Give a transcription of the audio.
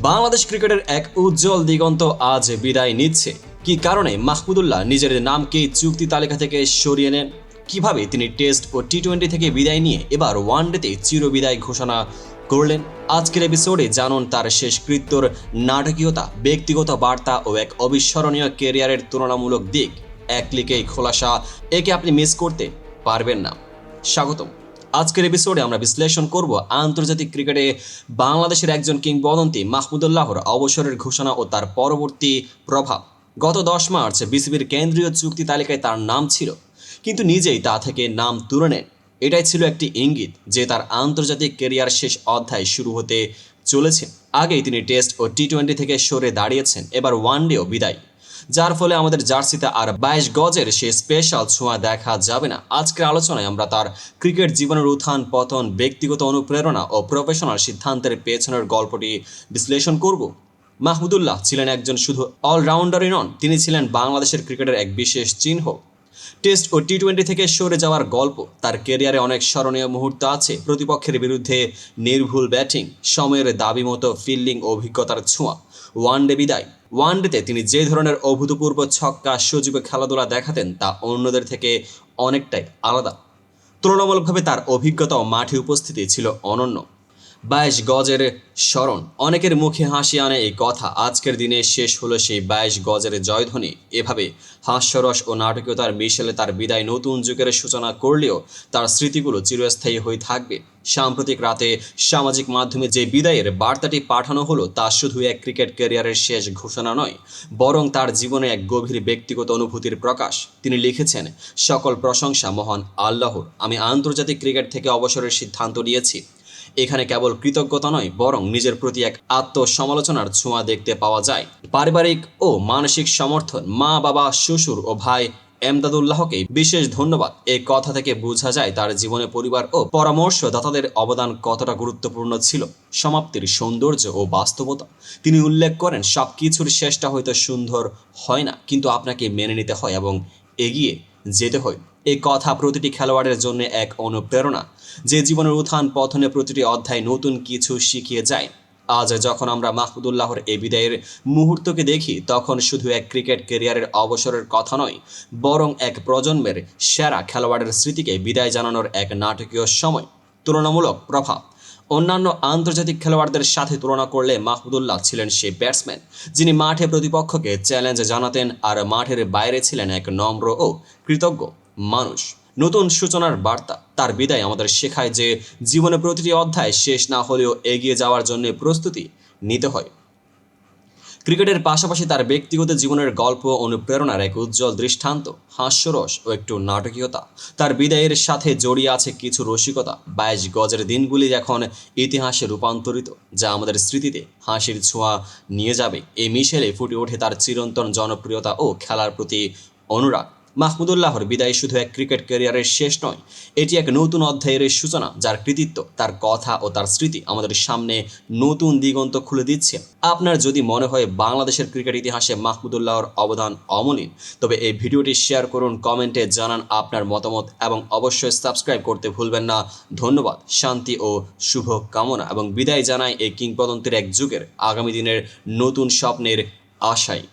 বাংলাদেশ ক্রিকেটের এক উজ্জ্বল দিগন্ত আজ বিদায় নিচ্ছে। কি কারণে? মাহমুদুল্লাহ নিজের নামকে চুক্তি তালিকা থেকে সরিয়ে নেন? কীভাবে তিনি টেস্ট ও টি টোয়েন্টি থেকে বিদায় নিয়ে এবার ওয়ান ওয়ানডেতে চিরবিদায় ঘোষণা করলেন? আজকের এপিসোডে জানুন তার শেষকৃত্যর নাটকীয়তা, ব্যক্তিগত বার্তা ও এক অবিস্মরণীয় কেরিয়ারের তুলনামূলক দিক। এক ক্লিকেই খোলাসা, একে আপনি মিস করতে পারবেন না। স্বাগতম। আজকের এপিসোডে আমরা বিশ্লেষণ করব আন্তর্জাতিক ক্রিকেটে বাংলাদেশের একজন কিংবদন্তি মাহমুদুল্লাহর অবসরের ঘোষণা ও তার পরবর্তী প্রভাব। গত দশ মার্চ বিসিবির কেন্দ্রীয় চুক্তি তালিকায় তার নাম ছিল, কিন্তু নিজেই তা থেকে নাম তুলে নেন। এটাই ছিল একটি ইঙ্গিত যে তার আন্তর্জাতিক কেরিয়ার শেষ অধ্যায় শুরু হতে চলেছে। আগেই তিনি টেস্ট ও টি টোয়েন্টি থেকে সরে দাঁড়িয়েছেন, এবার ওয়ানডেও বিদায়। যার ফলে আমাদের জার্সিতে আর বাইশ গজের সে স্পেশাল ছোঁয়া দেখা যাবে না। আজকের আলোচনায় আমরা তার ক্রিকেট জীবনের উত্থান, পতন, ব্যক্তিগত অনুপ্রেরণা ও প্রফেশনাল সিদ্ধান্তের পেছনের গল্পটি বিশ্লেষণ করব। মাহমুদুল্লাহ ছিলেন একজন শুধু অলরাউন্ডারই নন, তিনি ছিলেন বাংলাদেশের ক্রিকেটের এক বিশেষ চিহ্ন। টেস্ট ও টি টোয়েন্টি থেকে সরে যাওয়ার গল্প, তার ক্যারিয়ারে অনেক স্মরণীয় মুহূর্ত আছে, প্রতিপক্ষের বিরুদ্ধে নির্ভুল ব্যাটিং, সময়ের দাবি মতো ফিল্ডিং অভিজ্ঞতার ছোঁয়া। ওয়ানডে বিদায়। ওয়ানডেতে তিনি যে ধরনের অভূতপূর্ব ছক্কা, সুযোগে খেলাধুলা দেখাতেন, তা অন্যদের থেকে অনেকটাই আলাদা। তুলনামূলকভাবে তার অভিজ্ঞতা ও মাঠে উপস্থিতি ছিল অনন্য। বাইশ গজের স্মরণ। অনেকের মুখে হাসি আনে এই কথা। আজকের দিনে শেষ হলো সেই বাইশ গজের জয়ধ্বনি। এভাবে হাস্যরস ও নাটকীয়তার মিশেলে তার বিদায় নতুন যুগের সূচনা করলেও তার স্মৃতিগুলো চিরস্থায়ী হয়ে থাকবে। সাম্প্রতিক রাতে সামাজিক মাধ্যমে যে বিদায়ের বার্তাটি পাঠানো হলো, তা শুধু এক ক্রিকেট ক্যারিয়ারের শেষ ঘোষণা নয়, বরং তার জীবনে এক গভীর ব্যক্তিগত অনুভূতির প্রকাশ। তিনি লিখেছেন, সকল প্রশংসা মহান আল্লাহর। আমি আন্তর্জাতিক ক্রিকেট থেকে অবসরের সিদ্ধান্ত নিয়েছি। এখানে কেবল কৃতজ্ঞতা নয়, বরং নিজের প্রতি এক আত্মসমালোচনার ছোঁয়া দেখতে পাওয়া যায়। পারিবারিক ও মানসিক সমর্থন মা, বাবা, শ্বশুর ও ভাই এমদাদুল্লাহকে বিশেষ ধন্যবাদ। এই কথা থেকে বোঝা যায় তার জীবনে পরিবার ও পরামর্শদাতাদের অবদান কতটা গুরুত্বপূর্ণ ছিল। সমাপ্তির সৌন্দর্য ও বাস্তবতা। তিনি উল্লেখ করেন সব কিছুর শেষটা হয়তো সুন্দর হয় না, কিন্তু আপনাকে মেনে নিতে হয় এবং এগিয়ে যেতে হয়। এই কথা প্রতিটি খেলোয়াড়ের জন্য এক অনুপ্রেরণা। যে জীবনের উত্থান পথনে প্রতিটি অধ্যায় নতুন কিছু শিখিয়ে যায়। আজ যখন আমরা মাহমুদুল্লাহর এই বিদায়ের মুহূর্তকে দেখি, তখন শুধু এক ক্রিকেট কেরিয়ারের অবসরের কথা নয়, বরং এক প্রজন্মের সেরা খেলোয়াড়ের স্মৃতিকে বিদায় জানানোর এক নাটকীয় সময়, তুলনামূলক প্রভাব। অন্যান্য আন্তর্জাতিক খেলোয়াড়দের সাথে তুলনা করলে মাহমুদুল্লাহ ছিলেন সেই ব্যাটসম্যান, যিনি মাঠে প্রতিপক্ষকে চ্যালেঞ্জ জানাতেন আর মাঠের বাইরে ছিলেন এক নম্র ও কৃতজ্ঞ। মানুষ। নতুন সূচনার বার্তা। তার বিদায় আমাদের শেখায় যে, জীবনে প্রতিটি অধ্যায় শেষ না হলেও এগিয়ে যাওয়ার জন্য প্রস্তুতি নিতে হয়। ক্রিকেটের পাশাপাশি তার ব্যক্তিগত জীবনের গল্প অনুপ্রেরণার এক উজ্জ্বল দৃষ্টান্ত, হাস্যরস ও একটু নাটকীয়তা। তার বিদায়ের সাথে জড়িয়ে আছে কিছু রসিকতা। বাইশ গজের দিনগুলি এখন ইতিহাসে রূপান্তরিত, যা আমাদের স্মৃতিতে হাসির ছোঁয়া নিয়ে যাবে। এই মিশেলে ফুটে ওঠে তার চিরন্তন জনপ্রিয়তা ও খেলার প্রতি অনুরাগ। মাহমুদুল্লাহর বিদায় শুধু এক ক্রিকেট ক্যারিয়ারের শেষ নয়, এটি এক নতুন অধ্যায়ের সূচনা যার কৃতিত্ব, তার কথা ও তার স্মৃতি আমাদের সামনে নতুন দিগন্ত খুলে দিচ্ছে। আপনার যদি মনে হয় বাংলাদেশের ক্রিকেট ইতিহাসে মাহমুদুল্লাহর অবদান অমলিন, তবে এই ভিডিওটি শেয়ার করুন, কমেন্টে জানান আপনার মতামত এবং অবশ্যই সাবস্ক্রাইব করতে ভুলবেন না। ধন্যবাদ, শান্তি ও শুভ কামনা এবং বিদায় জানায় এই কিংবদন্তির এক যুগের, আগামী দিনের নতুন স্বপ্নের আশায়।